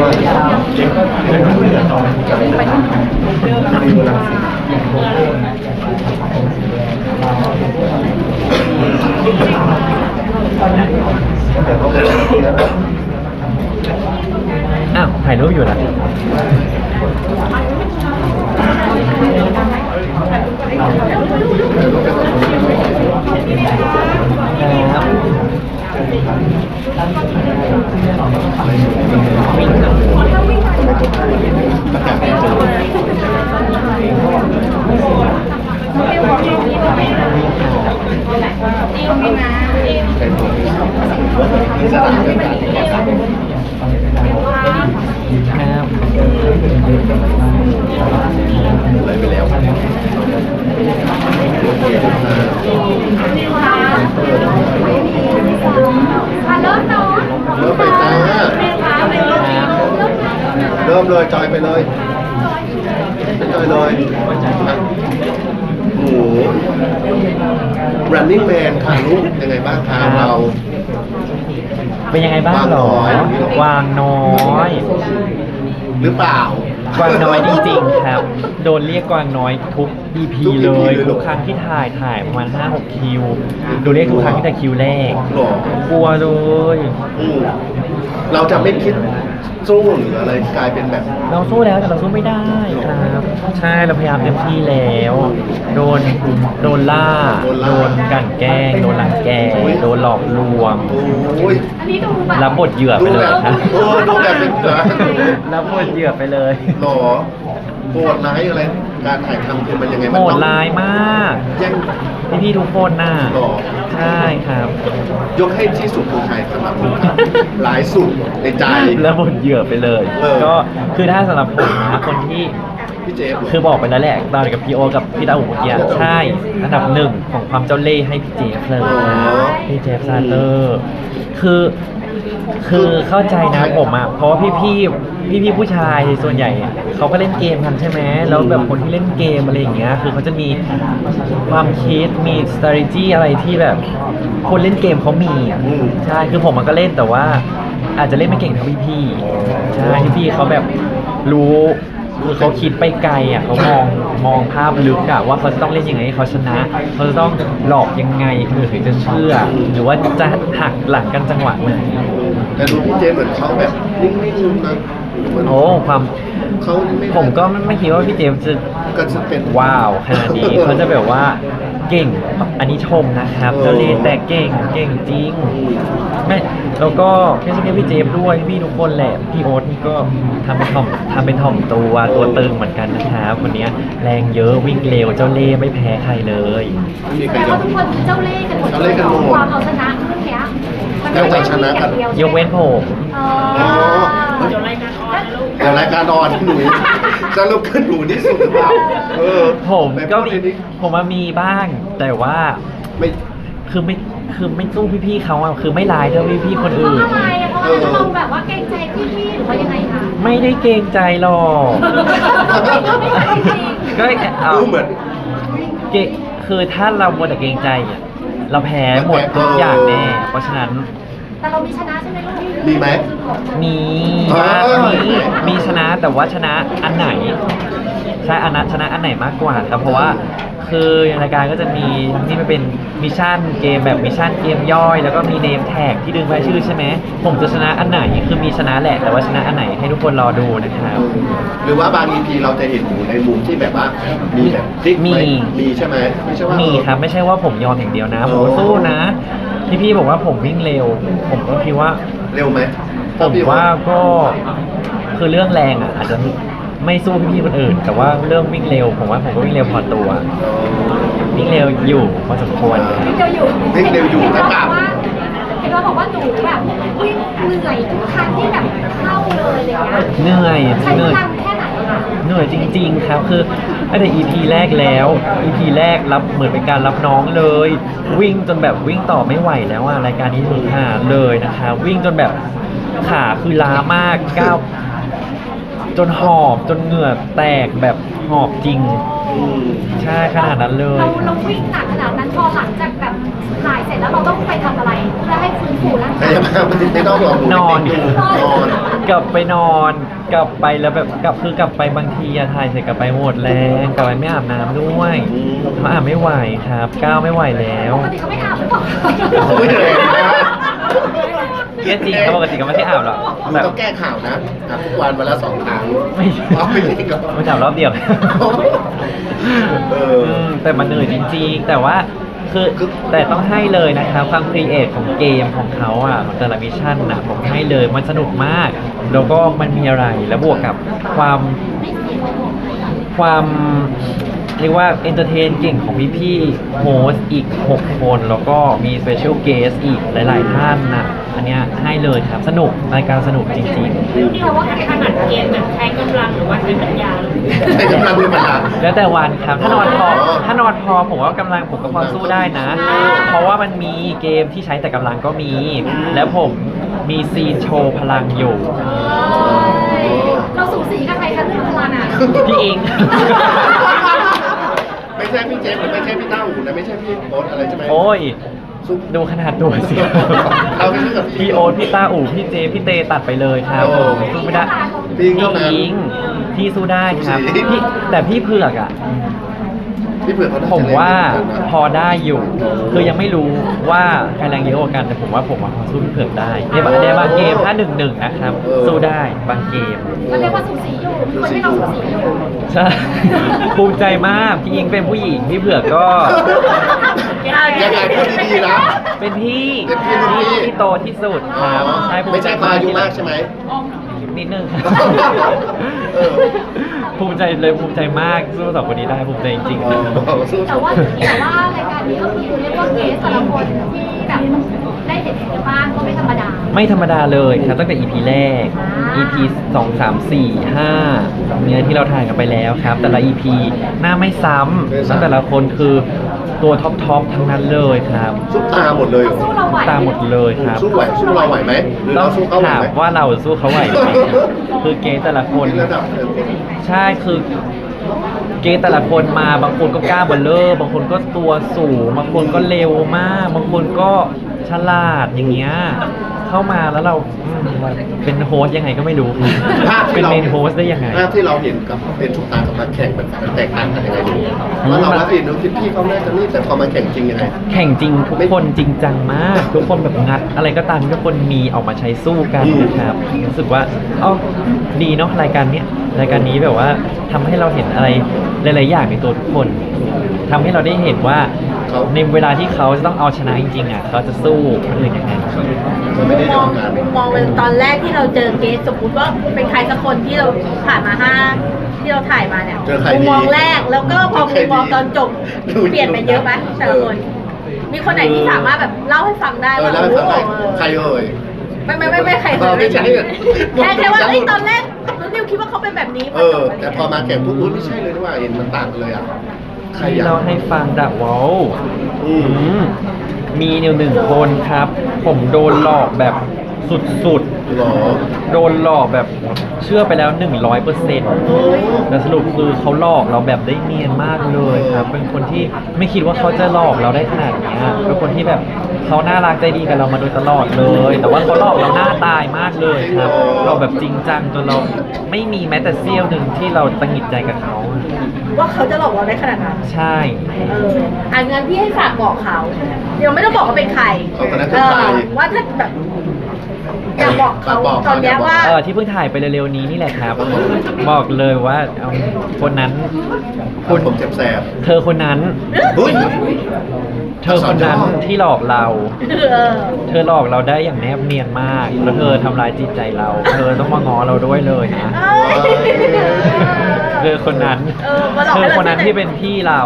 อ้าวถ่ายรูปอยู่นะครับเลย ไปแล้ว เริ่มเนาะ เริ่มไปจ้าเริ่ มเลยจอยไปเลยไปจอยเลยอะโอ้โห running man ค่ะลูกยังไงบ้างคะเรา เป็นยังไงบ้างหรอ วางน้อย หรือเปล่า กวางน้อยจริงๆครับ โดนเรียกกวางน้อยทุก EP ทุก EP เลยเลยเหรอ ทุกครั้งที่ถ่ายถ่ายประมาณ5-6คิวโดนเรียกทุกครั้งที่แต่คิวแรก หรอกลัวเลย อืมเราจะไม่คิดสู้หรืออะไรกลายเป็นแบบ เราสู้แล้วแต่เราสู้ไม่ได้ครับ ใช่เราพยายามเต็มที่แล้ว โดนโดนล่า โดนล่า โดนกลันแกล้ง โดนหลังแกโดนหลอกลวง โอ้ย อันนี้ดูแบบรับบทเหยื่อไปดูเลแบยบครับเออดูแบบเป็นเหรอ รับบทเหยื่อไปเลย หรอ โหดร้ายอะไรการถ่ายทำคือมันยังไงโหมันดต้องร้ายมาก แย่งพี่ๆทุกคนน่ะหรอ ใช่ครับ ยกให้ที่สุดคือใครสำหรับคุณครับ หลายสุดในใจ แล้วบนเหยื่อไปเลย เออ ก็คือถ้าสำหรับผมนะคนที่ พี่เจฟเหรคือบอกไปแล้วแหละตอนกับพี่โอกับพี่ตาอูเมื่อกี้ใช่อันดับหนึ่งของความเจ้าเล่ห์ให้พี่เจฟเลยนะพี่เจฟซาเตอร์ คือ คือเข้าใจนะผมอะเพราะว่าพี่พี่พี่พี่ๆผู้ชายส่วนใหญ่อะเขาก็เล่นเกมกันใช่ไหมแล้วแบบคนที่เล่นเกมอะไรอย่างเงี้ยคือเขาจะมีความคิดมี strategy อะไรที่แบบ คนเล่นเกมเขามีอะอืม ใช่คือผมมันก็เล่นแต่ว่า อาจจะเล่นไม่เก่งเท่าพี่พี่ๆใช่พี่พี่ๆเขาแบบรู้คือเขาคิดไปไกลอะเขามองมองภาพลึกอะว่าเขาจะต้องเล่นยังไงให้เขาชนะเขาจะต้องหลอกยังไงคือถึงจะเชื่อ หรือว่าจะหักหลังกันจังหวะไหน แต่ดูพี่เจฟเหมือนเขาแบบนิ่งๆนะเหมือนโอ้ความเขาไม่ผมก็ไม่ไม่คิดว่าพี่เจมส์จะก็จะเป็นว้าวขนาดนี้เขาจะแบบว่าเก่งอันนี้ชมนะครับเออเจ้าเล่ห์แต่เก่งเก่งจริงไม่แล้วก็ไม่ใช่แค่พี่เจฟด้วยพี่ทุกคนแหละพี่โอ๊ตนี่ก็ทำเป็นถ่อมทำเป็นถ่อมตัวตัวตึงเหมือนกันนะครับคนเนี้ยแรงเยอะวิ่งเร็วเจ้าเล่ห์ไม่แพ้ใครเลยไม่มีใครแต่ยอว่ามทุกคนเจ้าเล่ห์กันหมดเจ้าเล่ห์กันหมด ความเอาชนะ เรื่องเนี้ยมันเจ้าจะชนะกัน ยกเว้นผมอ๋ออ๋อเดี๋ยวรายการออนเดี๋ยวรายการออนหนูจะลุกขึ้นหนูที่สุดหรือเปล่าเออผมไปก็พูดในนี้ผมว่ามีบ้าง แต่ว่าไม่ คือไม่คือไม่สู้พี่ๆเขาอะคือไม่ร้ายเท่าพี่ๆคนเพอื่ราะนอะไรอะเพราะว่าเราแบบว่าเกรงใจพี่ๆหรือว่ายังไงคะไม่ได้เกรงใจหรอกก็เอาดูเหมือน เกคือถ้าเราโมวแต่เกรงใจอะเราแพ้หมดทุกอย่างแน่เพราะฉะนั้น แต่เรามีชนะใช่ไหมลูกมีไหม มีเออมีมีชนะแต่ว่าชนะอันไหน ใช่อันนั้นชนะอันไหนมากกว่าครับเพราะว่าคือรายการก็จะมีนี่มันเป็นมิชชั่นเกมแบบมิชชั่นเกมย่อย แล้วก็มีเนมแท็กที่ดึงรายชื่อใช่ไหมผมจะชนะอันไหนคือมีชนะแหละ แต่ว่าชนะอันไหนให้ทุกคนรอดูนะครับ หรือว่าบาง EP เราจะเห็นหนูในมุมที่แบบว่า มีแบบพลิกไหมี มีใช่ไหมไม่ใช่ว่ามีมี ครับไม่ใช่ว่าผมยอมอย่างเดียวนะเออผมก็สู้นะ พี่พี่ๆบอกว่าผมวิ่งเร็ว ผมก็คิดว่า เร็วไหมผมว่าก็คือเรื่องแรงอะอาจจะไม่สู้พี่ๆคนอื่น แต่ว่าเรื่องวิ่งเร็ว ผมว่าผมก็วิ่งเร็วพอตัวเออวิ่งเร็วอยู่พอสมควรครับวิ่งเร็วอยู่วิ่งเร็วอยู่เห็นแต่ว่าเปล่าเห็นว่าบอกว่าหนูแบบวิ่งเหนื่อยทุกครั้งที่แบบเข้าเลยอะไรเงี้ยเหนื่อยใช้เหนื่อยพลังแค่ไหนคะเหนื่อยจริง ๆ ครับ คือ ตั้งแต่ EP แรกแล้ว EP แรกรับเหมือนเป็นการรับน้องเลย วิ่งจนแบบวิ่งต่อไม่ไหวแล้วอะรายการนี้ถึงหาเลยนะคะ วิ่งจนแบบขาคือล้ามากก้าวจนหอบจนเหงื่อแตกแบบหอบจริงอืมใช่ขนาดนั้นเลย เราเราวิ่งหนักขนาดนั้น พอหลังจากแบบถ่ายเสร็จแล้วเราต้องไปทำอะไรเพื่อให้ฟื้นฟูร่างแต่กายยังไม่ไม่ต้องหรอกนอน นอน กลับไปนอนกลับไปแล้วแบบกลับคือกลับไปบางทีอะถ่ายเสร็จกลับไปหมดแรงกลับไปไม่อาบน้ำด้วยเพราะอาบไม่ไหวครับก้าวไม่ไหวแล้ว ปกติเขาไม่อาบหรือเปล่าโอ้ยเลยนะ เรื่องจริงครับปกติก็ไม่ได้อาบหรอกมึงแบบต้องแก้ข่าวนะอาบทุกวันวันละสองครั้งไม่เอาไม่จริงเหรอไม่อาบรอบเดียวเออ มแต่มันเหนื่อยจริงๆ แต่ว่าคือแต่ต้องให้เลยนะครับความครีเอทของเกมของเขาอะของแต่ละมิชชั่นนะผมให้เลยมันสนุกมาก แล้วก็มันมีอะไรแล้วบวกกับความ ความเรียกว่าเอนเตอร์เทนเก่งของพี่ๆโฮสอีก 6 คน แล้วก็มีสเปเชียลเกสอีกหลาย ๆ ท่านนะ อันเนี้ยให้เลยครับสนุกรายการสนุกจริงเพราะว่าเกมถนัดเกมแบบใช้กำลังหรือว่าใช้ปัญญาใช้กำลังด้วยพลังๆแล้วแต่วันครับถ้านอนพอถ้านอนพอผมว่ากำลังผมก็พอสู้ได้นะ เพราะว่ามันมีเกมที่ใช้แต่กำลังก็มี แล้วผมมีซีนโชว์พลังอยู่ เราสูสีกับใครคะเรื่องพลังอะพี่อิงไม่ใช่พี่เจฟหรือไม่ใช่พี่เต้าหูนะไม่ใช่พี่โอ๊ตอะไรใช่ไหมโอ้ย ซุป ดูขนาดตัวสิเราไม่ใช่กับพี่ พี่โอ๊ตพี่ต้าอู่พี่เจพี่เตตัดไปเลยครับโอ้ผมสู้ไม่ได้พี่อิงเท่านั้นอิงพี่สู้ได้ครับสู้สิพี่แต่พี่เผือกอะ พี่เผือกเขาน่จะผมว่าเล่นเหมือนกันนะ พอได้อยู่ คือยังไม่รู้ว่าใครแรงเยอะกว่ากันแต่ผมว่าผมอะพอสู้พี่เผือกได้ในบางในบางเกมถ้าหนึ่งหนึ่งนะครับสู้ได้บางเกมมันเรียกว่าสูสีอยู่มีคนให้เราสูสีอยู่ใช่ ภูมิใจมากพี่ยิงเป็นผู้หญิงพี่เผือกก็ ยังไงพูดดีๆนะ เป็นพี่เป็นพี่รุ่นพี่ ที่โตที่สุดครับใช่ภูไม่ใช่พายุมากใช่ไหม นิดนึงเออ ภูมิใจเลยภูมิใจมากสู้สองคนนี้ได้ภูมิใจจริงอ๋อสู้แต่ว่าแต่ว่ารายการนี้ก็คือเรียกว่าเกสแต่ละคนที่แบบได้เห็นกันบ้างก็ไม่ธรรมดาๆไม่ธรรมดาเลยครับตั้งแต่ EP แรก EP สองสามสี่ห้าเนี่ยที่เราถ่ายกันไปแล้วครับ แต่ละ EP หน้าไม่ซ้ำแล้วแต่ละคนคือ ตัวท็อปทอปทั้งนั้นเลยครับสู้ตาหมดเลยเหรอสู้เราไหวตามหมดเลยครับ สู้ไหวสู้เราไหวไหมหรือต้อเรางสู้เขาไหวถามไหมว่าเราสู้เขาไหวไหมคือเกย์แต่ละคนในระดับหนึ่งใช่คือเกย์แต่ละคนมาบางคนก็กล้าเบลเลอร์บางคนก็ตัวสูง บางคนก็เร็วมาก บางคนก็ฉลาดอย่างเงี้ย เข้ามาแล้วเราอืมเป็นโฮสต์ยังไงก็ไม่รู้ ภาพเป็ที่นเราเมนโฮสต์ได้ยังไง ภาพที่เราเห็นกับเป็นทุกตากับมาแข่งมันแตกต่างกันยังไงดูว่าเราว่าเห็นคิดพี่เขาน่าจะนี่แต่พอมาแข่งจริงยังไง แข่งจริงทุกคนจริงจังมาก ทุกคนแบบงัด อะไรก็ตามที่ทุกคนมีออกมาใช้สู้กันอืม นะครับรู้สึกว่าอ๋อดีเนาะรายการเนี้ยรายการนี้แบบว่าทำให้เราเห็นอะไรหลาย ๆ อย่างในตัวทุกคนทำให้เราได้เห็นว่า เขาในเวลาที่เขาจะต้องเอาชนะจริงๆอะเขาจะสู้คนอื่นยังไงมันไม่ได้มองทำงานมุมมองเป็นตอนแรกที่เราเจอเกสสมมติว่าเป็นใครสักคนที่เราผ่านมาห้าที่เราถ่ายมาเนี่ยเจอใครมุมดีมองแรกแล้วก็พอเจอใครมุมมองดีตอนจบดูเปลี่ยนไปเยอะไหมแต่ละคนมีคนไหนที่สามารถแบบเล่าให้ฟังได้เออว่าแล้วให้ฟังได้โอ้โหใครเอ่ย ไม่ไม่ไม่ไม่ใครเออไม่ใช่แค่แค่ว่าเอ้ยตอนแรกน้องนิวคิดว่าเขาเป็นแบบนี้เออแต่พอมาแข่งปุ๊บอุ๊ยไม่ใช่เลยนี่หว่าเห็นมันต่างกันเลยอะ ใครที่อยาก เราให้ฟังดับวอลอืมอืม มีนิวหนึ่งคนครับ ผมโดนหลอกแบบ สุดหรอๆโดนหลอกแบบเชื่อไปแล้ว 100เปอร์เซ็นต์แต่สรุปคือเขาหลอกเราแบบได้เนียนมากเลยครับ เป็นคนที่ไม่คิดว่าเขาจะหลอกเราได้ขนาดเนี้ยเป็นคนที่แบบเขาน่ารักใจดีกับเรามาโดยตลอดเลย แต่ว่าเขาหลอกเราหน้าตายมากเลยครับ เราแบบจริงจังจนเราไม่มีแม้แต่เสี้ยวหนึ่งที่เราตังหงิดใจกับเขาอะว่าเขาจะหลอกเราได้ขนาดนั้น ใช่ เอออะงั้นพี่ให้ฝากบอกเขา เดี๋ยวไม่ต้องบอกว่าเป็นใครเขาคนนั้นคือใครว่าถ้าแบบ อยากบอกเขาฝากบอกเขาตอนเนี้ยอยากบอกว่า เออที่เพิ่งถ่ายไปเร็วๆนี้นี่แหละครับ บอกเลยว่าเอาคนนั้น คุณผมเจ็บแสบเธอคนนั้น อุ้ย เธอคนนั้นที่หลอกเรา เออ เธอหลอกเราได้อย่างแนบเนียนมากแล้วเธอทำร้ายจิตใจเรา เธอต้องมาง้อเราด้วยเลยนะเอ้ยเธอคนนั้นเออมาหลอกเธให้อรา คนนั้นที่เป็นพี่เรา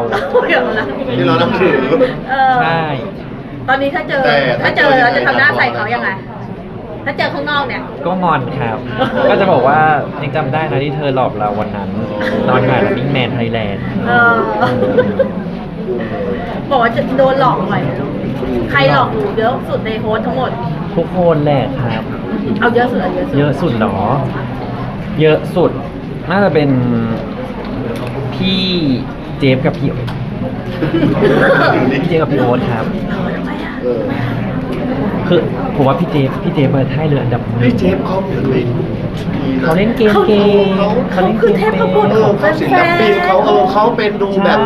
เดี๋ยวนะที่เรานับถือ เออใช่ ตอนนี้ถ้าเจอ แต่ถ้าถ้าเจเจออเราจะทำหน้ายังไงใส่เขายังไง ถ้าเจอข้างนอกเนี่ย ก็งอนครับ ก็จะบอกว่ายังจำได้นะที่เธอหลอกเราวันนั้นตอนงานมิ่งแมนไทยแลนด์เออ บอกว่าจะโดนหลอกบ่อยไหมลูกใครหลอกหนูเยอะสุดในโฮสต์ทั้งหมด ทุกคนแหละครับ เอาเยอะสุดเอาเยอะสุดเยอะสุดเหรอ เยอะสุด น่าจะเป็นพี่เจฟกับพี่พี่เจกับพี่โอ๊ตครับ เออ คือผมว่าพี่เจพี่เจเปิดให้เลยอันดับหนึ่พี่งเจฟเขาเหมือนเป็นเขาเล่นเกมเก่งเขา เขาเล่นเกมคือเทพเก่บุตรของเออเขาศิลปินเขาเออเขาเป็นดูแบบ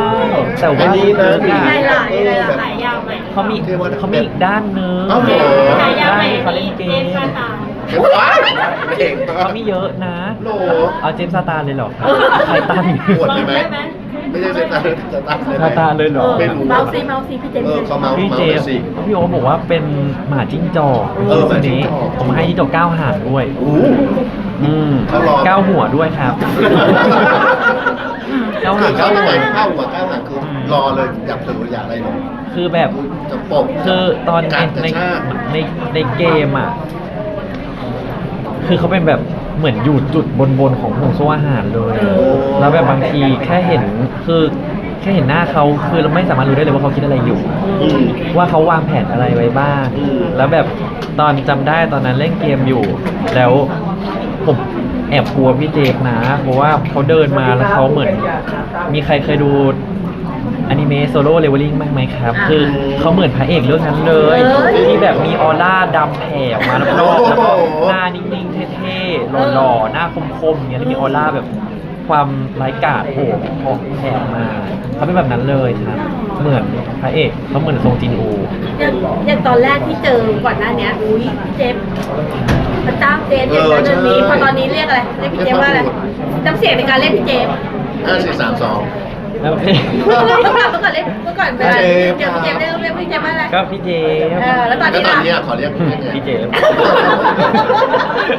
ใช่แต่ว่าอันนี้นะมีไงล่ะยังไงล่ะแบบขายยาวไหมเขามีเทวดาเขามีอีกด้านหนึงเอ้าเหรอ ขายยาวด้านไหมที่เขาเล่นเกมซาตานเห็นปะเก่งเขามีเยอะนะ โหเอาเจมส์ซาตานเลยเหรอครับไททัน ปวดเลยไหม ไม่ใช่เซตาเซตาเลยไหมซาตานเลยเหรอ ไม่รู้เมาซีเมาซีพี่เจมเออเขาเมาพี่เมาเจไปมส์สิ พี่โอบอกว่าเป็นหมาจิ้งจอกเออหมาจิ้งจอกผมให้จิ้งจอกเก้าหางด้วย โอ้ อืมเขารอ เก้าหัวด้วยครับ เก้าคืหาองเขายังไงเข้าหัวเข้าหางคืออืมรอเลยอยากถืออยากอะไรหรอกคือแบบ จะปกคือตอนการกในระชาก ในในเกมอะ คือเขาเป็นแบบ เหมือนอยู่จุดบนบนๆของห่วงโซ่อาหารเลยอะแล้วแบบบางทีแค่เห็นคือแค่เห็นหน้าเขาคือเราไม่สามารถรู้ได้เลยว่าเขาคิดอะไรอยู่ อืม ว่าเขาวางแผนอะไรไว้บ้าง อืม แล้วแบบตอนจำได้ตอนนั้นเล่นเกมอยู่ แล้วผมแอบกลัวพี่เจฟนะ เพราะว่าเขาเดินมาแล้วเขาเหมือน มีใครเคยดูอนิเมะโซโล่เลเวลลิ่งบ้างไหมครับ อ่าคือเขาเหมือนพระเอกเรื่องนั้นเลย เอ้ย ที่แบบมีออร่าดำแผ่ออกมารอบๆแล้วก็หน้านิ่งๆเท่ๆหล่อๆหน้าคมๆอย่างเงี้ยแล้วมีออร่าแบบความไร้ายกาจโผล่ออกแผ่ออกมาเขาเป็นแบบนั้นเลยครับเหมือนพระเอกเขาเหมือนทรงจินอู อย่างอย่างตอนแรกที่เจอก่อนหน้าเนี้ยอุ้ยพี่เจมพระเจ้าเจมอย่างนั้นอย่างนี้พอตอนนี้เรียกอะไรเรียกพี่เจมว่าอะไรน้ำเสียงในการเรียกพี่เจมห้าสี่สามสองแล้วเมื่อก่อนเมื่อก่อนเรียกเมื่อก่อนเวลาเจมเจอพี่เจมเรียกเรี ยกพี่เจมว่าอะไรก็พี่เจฟเออแล้วตอนแล้วนี้ตอนล่ะ เนี้ยขอเรียกเรียกไง พี่เจฟ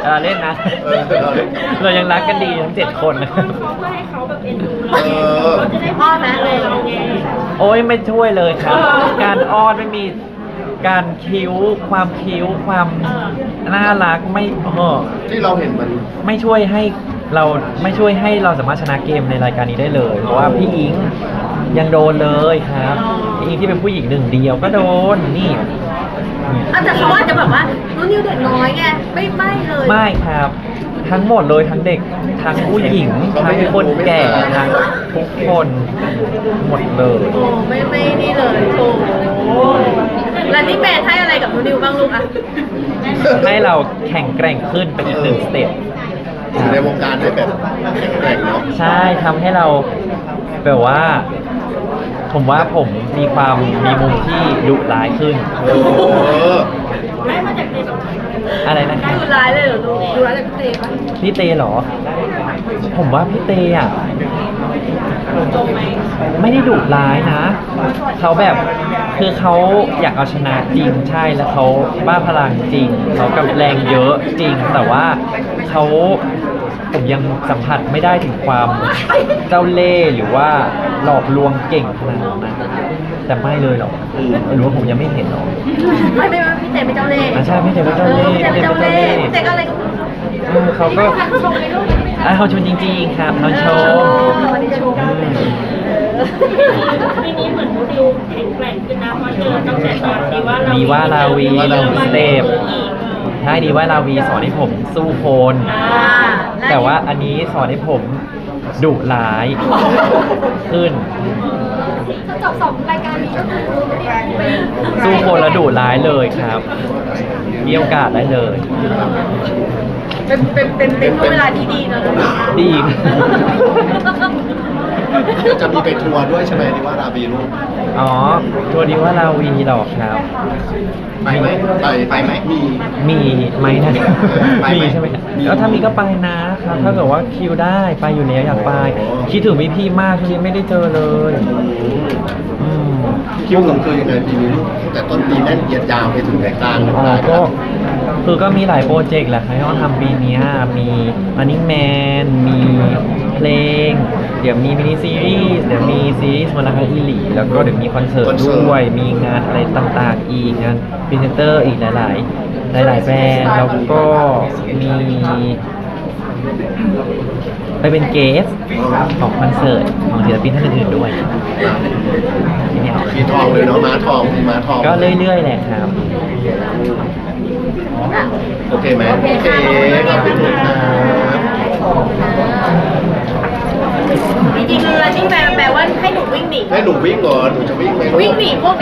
เออเล่นนะ เออเราเล่น เรายังรักกันดีทั้งเจ็ดคนนะเขาเพื่อให้เขาแบบเอ็นดูเอเราอเขาจะได้พ่อแม่เลยเราไง โอ้ยไม่ช่วยเลยครับการอ้อนไม่มีการคิ้ว ความคิ้วความน่ารักไม่เออที่เราเห็นมัน ไม่ช่วยให้เราไม่ช่วยให้เราสามารถชนะเกมในรายการนี้ได้เลย เพราะว่าพี่อิงยังโดนเลยครับพี่อิ งที่เป็นผู้หญิงหนึ่งเดียวก็โดนนี่อะแต่เขาอาจจะแบบว่านุ่นนิวเด็กน้อยไงไม่ไม่เลยไม่ครับ ทั้งหมดเลยทั้งเด็กทั้งผู้หญิงทั้งคนแก่ทั้งทุกคนหมดเลย โอ้ไม่ไม่นี่เลยโอ้แล้วนี่แมนให้อะไรกับนุ่นนิวบ้างลูกอะให้เราแข่งแกร่งขึ้นไปอีกหนึ่งสเต็ปอยู่ในวงการได้แบบแข็งแกร่งเนาะใช่ทำให้เราแบบว่า ผมว่าผมมีความมีมุมที่ดุร้ายขึ้นเออได้มาจากในสมอะไรนะคดูรับร้ายเลยเหรอลูกดูร้ายจากพี่เจมปะพี่เตเหรอ ผมว่าพี่เตอะตรงไหมไม่ได้ดุร้ายนะ เขาแบบคือเขาอยากเอาชนะจริงใช่แล้วเขาบ้าพลังจริง เขากำแรงเยอะจริง แต่ว่าเขา ผมยังสัมผัสไม่ได้ถึงความเจ้าเล่ห์หรือว่าหลอกลวงเก่งขนาดนั้นนะแต่ไม่เลยหรอกหรือว่าผมยังไม่เห็นหรอกไม่ไม่ไม่พี่เจมไม่เจ้าเล่ห์อะใช่พี่เจมไม่เอเจ้าอเล่ห์พี่เจมไม่เจ้าเล่ห์พี่เจมก็อะไรก็เออเขาก็อะเขาชมจริงๆครับเขาชมวันนี้จะชมทีนี้เหมือนนูดิวแข็งแกร่งขึ้นนะเพราะเจอตั้งแต่ตอนดีว่าเราดีว่าลาวีดีว่าลาวีสเตปใช่ดีว่าลาวีสอนให้ผมสู้คนอ่า แต่ว่าอันนี้สอนให้ผมดุร้ายขึ้นจะจบสองรายการนี้ก็คือไปสู้คนแล้วดุร้ายเลยครับ มีโอกาสได้เลย เป็นเป็นเป็นเป็นช่วงเวลาที่ดีเนอะลูกดีอีก จะมีไปทัวร์ด้วยใช่ไหมที่ว่าราบีลูกอ๋อ ตัวดีว่าลาวีหรอกครับ ไปไหมไปไปไหมมี มีไหมนะไปไหมมีใช่ไหมครับมีแล้วถ้ามีก็ไปนะครับถ้าเกิดว่าคิวได้ไปอยู่แล้วอยากไป คิดถึงพี่พี่ๆมากช่วงนี้ไม่ได้เจอเลยอืมคิวของคือยังไงปีนี้ลูกตั้งแต่ต้นปีแน่นเหยียดยาวไปถึงไหนกลางหรืออ๋อปลายก็ คือก็มีหลายโปรเจกต์แหละครับที่ต้องทำปีเนี้ยมี Running Man มีเพลง เดี๋ยวมีมินิซีรีส์เดี๋ยวมีซีรีส์มาราคาอิหลีแล้วก็เดี๋ยวมีคอนเสิร์ต ด้วย มีงานอะไรต่างๆอีกงานพรีเซนเตอร์อีกหลาย ๆ หลาย ๆ แบรนด์แล้วก็มีไปเป็นเกสของคอนเสิร์ตของศิลปินท่านอื่นๆด้วยทีเนี้ยมีทองเลยเนาะม้าทองมีม้าทองก็เรื่อยๆแหละครับ โอเคไหมโอเคขอบคุณครับ จริงๆ running man แปลว่าให้หนูวิ่งหนี ให้หนูวิ่งก่อนหนูจะวิ่งไหมวิ่งหนีพวก